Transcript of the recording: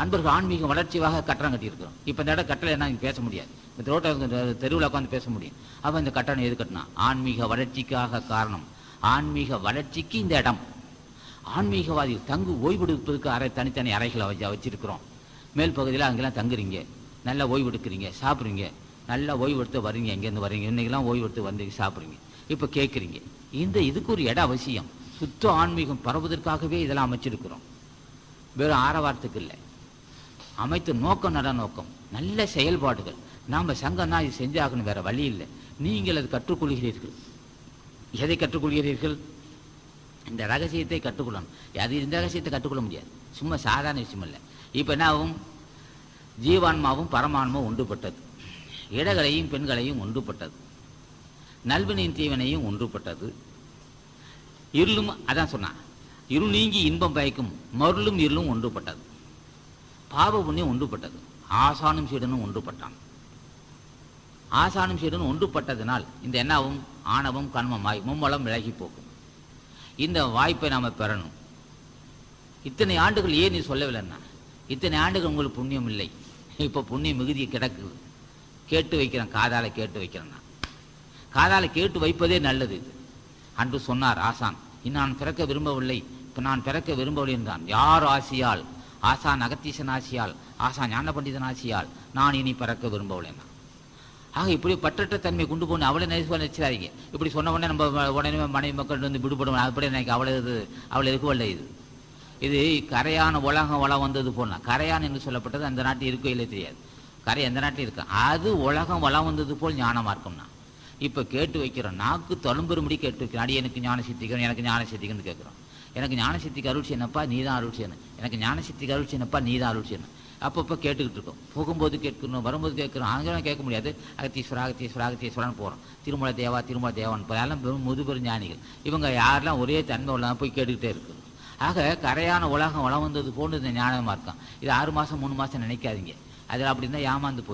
அன்பர்கள் ஆன்மீக வளர்ச்சியாக கட்டணம் கட்டியிருக்கிறோம். இப்போ இந்த இடம் கட்டளை என்ன பேச முடியாது. இந்த ரோட்டை தெருவில் உட்காந்து பேச முடியும். அப்போ இந்த கட்டணம் எது கட்டினா? ஆன்மீக வளர்ச்சிக்காக காரணம். ஆன்மீக வளர்ச்சிக்கு இந்த இடம். ஆன்மீகவாதிகள் தங்கு ஓய்வெடுப்பதற்கு அறை தனித்தனி அறைகளை வச்சு வச்சிருக்கிறோம். மேல் பகுதியில் அங்கெல்லாம் தங்குறீங்க. நல்லா ஓய்வெடுக்கிறீங்க. சாப்பிட்றீங்க. நல்லா ஓய்வெடுத்து வர்றீங்க. எங்கேருந்து வரீங்க இன்னைக்கெல்லாம் ஓய்வெடுத்து வந்து சாப்பிட்றீங்க. இப்போ கேட்குறீங்க இந்த இதுக்கு ஒரு இடம் அவசியம். சுத்த ஆன்மீகம் பரவுவதற்காகவே இதெல்லாம் அமைச்சிருக்கிறோம். வெறும் ஆரவாரத்துக்கு இல்லை. அமைத்த நோக்கம் நட நோக்கம். நல்ல செயல்பாடுகள். நாம் சங்கம்னா இது செஞ்சாகணும் வேறு வழி இல்லை. நீங்கள் அது கற்றுக்கொள்கிறீர்கள். எதை கற்றுக்கொள்கிறீர்கள்? இந்த ரகசியத்தை கற்றுக்கொள்ளணும். அது இந்த ரகசியத்தை கற்றுக்கொள்ள முடியாது. சும்மா சாதாரண விஷயம் இல்லை இப்போ என்ன ஆகும் ஜீவான்மாவும் பரமான்மாவும் ஒன்றுபட்டது. இடகளையும் பெண்களையும் ஒன்றுபட்டது. நல்வினையும் தீவனையும் ஒன்றுபட்டது. இருளும் அதான் சொன்னான். இருள் நீங்கி இன்பம் பயக்கும். மருளும் இருளும் ஒன்றுபட்டது. பாவ புண்ணியம் ஒன்றுபட்டது ஆசானும் சீடனும் ஒன்றுபட்டான் ஆசானும் சீடனும் ஒன்றுபட்டதினால் இந்த என்னாவும் ஆணவம் கண்மமாய் மும்மலம் விலகி போகும். இந்த வாய்ப்பை நாம் பெறணும். இத்தனை ஆண்டுகள் ஏன் நீ சொல்லவில்லைன்னா இத்தனை ஆண்டுகள் உங்களுக்கு புண்ணியம் இல்லை. இப்போ புண்ணியம் மிகுதி கிடக்குது. கேட்டு வைக்கிறேன் காதால் கேட்டு வைக்கிறேன் நான் கேட்டு வைப்பதே நல்லது இது. அன்று சொன்னார் ஆசான் இன்னும் நான் பிறக்க விரும்பவில்லை. இப்போ நான் பிறக்க விரும்பவில்லை என்றான். யார் ஆசியால்? ஆசா நகத்தீசனாசியால் ஆசியால் ஆசான் ஞான பண்டிதன் ஆசியால் நான் இனி பறக்க விரும்பவில்லை ஆக இப்படி பற்றற்ற தன்மை கொண்டு போகணும் அவளை நினைச்சு நினைச்சாதீங்க இப்படி சொன்ன உடனே நம்ம உடனே மனைவி மக்கள் வந்து விடுபடும். அப்படி எனக்கு அவளை இது அவளை இருக்குவல்ல இது. இது கரையான உலகம் வளம் வந்தது போனால் கரையான் என்று சொல்லப்பட்டது அந்த நாட்டில் இருக்கோ இல்லை தெரியாது. கரை எந்த நாட்டில் இருக்கு? அது உலகம் வளம் வந்தது போல் ஞான மார்க்கம்னா இப்போ கேட்டு வைக்கிறோம் நாக்கு தொலம்பெரும்படி கேட்டு வைக்கிறோம் அடி எனக்கு ஞான சித்திக்கணும் எனக்கு ஞான சித்திக்கணும்னு கேட்குறோம். எனக்கு ஞானசக்திக்கு அருள் செய்யணப்பா நீ தான் அருள் செய்யணும் எனக்கு ஞானசக்திக்கு அருள் செய்யணப்பா நீ தான் அருள் செய்யணும் அப்பப்போ கேட்டுக்கிட்டு இருக்கோம். போகும்போது கேட்கணும் வரும்போது கேட்கணும் அங்கெல்லாம் கேட்க முடியாது. அகத்தீஸ்வரா அகத்தீஸ்வரா அகத்தீஸ்வரான்னு போகிறோம் திருமலை தேவா திருமலை தேவான்னு போய் அதெல்லாம் முதுபெரும் ஞானிகள். இவங்க யாரெல்லாம் ஒரே தன்மை உள்ளதான் போய் கேட்டுக்கிட்டே இருக்கு. ஆக கரையான உலகம் வளம் வந்தது போன்று இந்த ஞானமாக இருக்கான். இது ஆறு மாதம் மூணு மாதம் நினைக்காதீங்க. அதில் அப்படி இருந்தால் ஏமாந்து போய்